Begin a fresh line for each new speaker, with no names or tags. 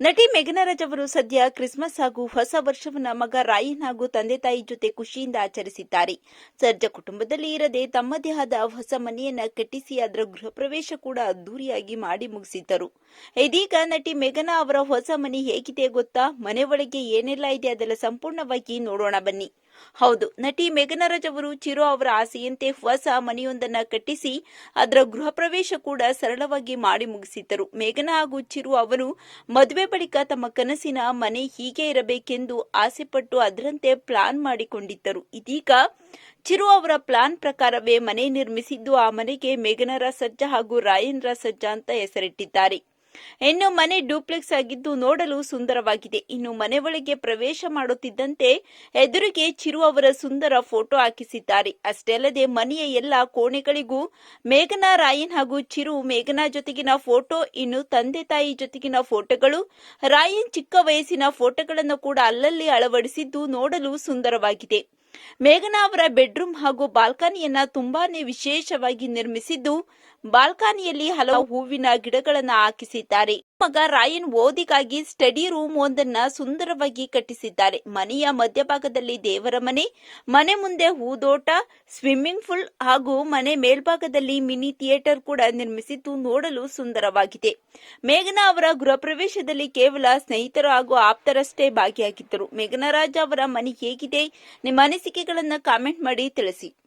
ನಟಿ ಮೇಘನರಾಜ್ ಅವರು ಸದ್ಯ ಕ್ರಿಸ್ಮಸ್ ಹಾಗೂ ಹೊಸ ವರ್ಷವನ್ನ ಮಗ ರಾಯನ್ ಹಾಗೂ ತಂದೆ ತಾಯಿ ಜೊತೆ ಖುಷಿಯಿಂದ ಆಚರಿಸಿದ್ದಾರೆ. ಸರ್ಜ ಕುಟುಂಬದಲ್ಲಿ ಇರದೆ ತಮ್ಮದೇ ಆದ ಹೊಸ ಮನೆಯನ್ನ ಕಟ್ಟಿಸಿ ಅದರ ಗೃಹ ಪ್ರವೇಶ ಕೂಡ ಅದ್ದೂರಿಯಾಗಿ ಮಾಡಿ ಮುಗಿಸಿದ್ದರು. ಇದೀಗ ನಟಿ ಮೇಘನಾ ಅವರ ಹೊಸ ಮನೆ ಹೇಗಿದೆ ಗೊತ್ತಾ? ಮನೆ ಒಳಗೆ ಏನೆಲ್ಲ ಇದೆ ಅದೆಲ್ಲ ಸಂಪೂರ್ಣವಾಗಿ ನೋಡೋಣ ಬನ್ನಿ. ಹೌದು, ನಟಿ ಮೇಘನರಾಜ್ ಅವರು ಚಿರು ಅವರ ಆಸೆಯಂತೆ ಹೊಸ ಮನೆಯೊಂದನ್ನ ಕಟ್ಟಿಸಿ ಅದರ ಗೃಹ ಪ್ರವೇಶ ಕೂಡ ಸರಳವಾಗಿ ಮಾಡಿ ಮುಗಿಸಿದ್ದರು. ಮೇಘನಾ ಹಾಗೂ ಚಿರು ಅವರು ಮದುವೆ ಬಳಿಕ ತಮ್ಮ ಕನಸಿನ ಮನೆ ಹೀಗೆ ಇರಬೇಕೆಂದು ಆಸೆಪಟ್ಟು ಅದರಂತೆ ಪ್ಲಾನ್ ಮಾಡಿಕೊಂಡಿದ್ದರು. ಇದೀಗ ಚಿರು ಅವರ ಪ್ಲಾನ್ ಪ್ರಕಾರವೇ ಮನೆ ನಿರ್ಮಿಸಿದ್ದು ಆ ಮನೆಗೆ ಮೇಘನರ ಸಜ್ಜ ಹಾಗೂ ರಾಯನ್ರ ಸಜ್ಜ ಅಂತ ಹೆಸರಿಟ್ಟಿದ್ದಾರೆ. ಇನ್ನು ಮನೆ ಡೂಪ್ಲೆಕ್ಸ್ ಆಗಿದ್ದು ನೋಡಲು ಸುಂದರವಾಗಿದೆ. ಇನ್ನು ಮನೆ ಒಳಗೆ ಪ್ರವೇಶ ಮಾಡುತ್ತಿದ್ದಂತೆ ಎದುರಿಗೆ ಚಿರು ಅವರ ಸುಂದರ ಫೋಟೋ ಹಾಕಿಸಿದ್ದಾರೆ. ಅಷ್ಟೇ ಅಲ್ಲದೆ ಮನೆಯ ಎಲ್ಲ ಕೋಣೆಗಳಿಗೂ ಮೇಘನಾ ರಾಯನ್ ಹಾಗೂ ಚಿರು ಮೇಘನಾ ಜೊತೆಗಿನ ಫೋಟೋ, ಇನ್ನು ತಂದೆ ತಾಯಿ ಜೊತೆಗಿನ ಫೋಟೋಗಳು, ರಾಯನ್ ಚಿಕ್ಕ ವಯಸ್ಸಿನ ಫೋಟೋಗಳನ್ನು ಕೂಡ ಅಲ್ಲಲ್ಲಿ ಅಳವಡಿಸಿದ್ದು ನೋಡಲು ಸುಂದರವಾಗಿದೆ. ಮೇಘನಾ ಅವರ ಬೆಡ್ರೂಮ್ ಹಾಗೂ ಬಾಲ್ಕನಿಯನ್ನ ತುಂಬಾನೇ ವಿಶೇಷವಾಗಿ ನಿರ್ಮಿಸಿದ್ದು ಬಾಲ್ಕನಿಯಲ್ಲಿ ಹಲವು ಹೂವಿನ ಗಿಡಗಳನ್ನು ಹಾಕಿಸಿದ್ದಾರೆ. ಮಗ ರಾಯನ್ ಓದಿಗಾಗಿ ಸ್ಟಡಿ ರೂಮ್ ಒಂದನ್ನ ಸುಂದರವಾಗಿ ಕಟ್ಟಿಸಿದ್ದಾರೆ. ಮನೆಯ ಮಧ್ಯಭಾಗದಲ್ಲಿ ದೇವರ ಮನೆ ಮನೆ ಮುಂದೆ ಹೂದೋಟ, ಸ್ವಿಮ್ಮಿಂಗ್ ಪೂಲ್ ಹಾಗೂ ಮನೆ ಮೇಲ್ಭಾಗದಲ್ಲಿ ಮಿನಿ ಥಿಯೇಟರ್ ಕೂಡ ನಿರ್ಮಿಸಿದ್ದು ನೋಡಲು ಸುಂದರವಾಗಿದೆ. ಮೇಘನಾ ಅವರ ಗೃಹ ಪ್ರವೇಶದಲ್ಲಿ ಕೇವಲ ಸ್ನೇಹಿತರು ಹಾಗೂ ಆಪ್ತರಷ್ಟೇ ಭಾಗಿಯಾಗಿದ್ದರು. ಮೇಘನಾ ರಾಜ ಅವರ ಮನೆ ಹೇಗಿದೆ? ನಿಮ್ಮ ಅನಿಸಿಕೆಗಳನ್ನ ಕಾಮೆಂಟ್ ಮಾಡಿ ತಿಳಿಸಿ.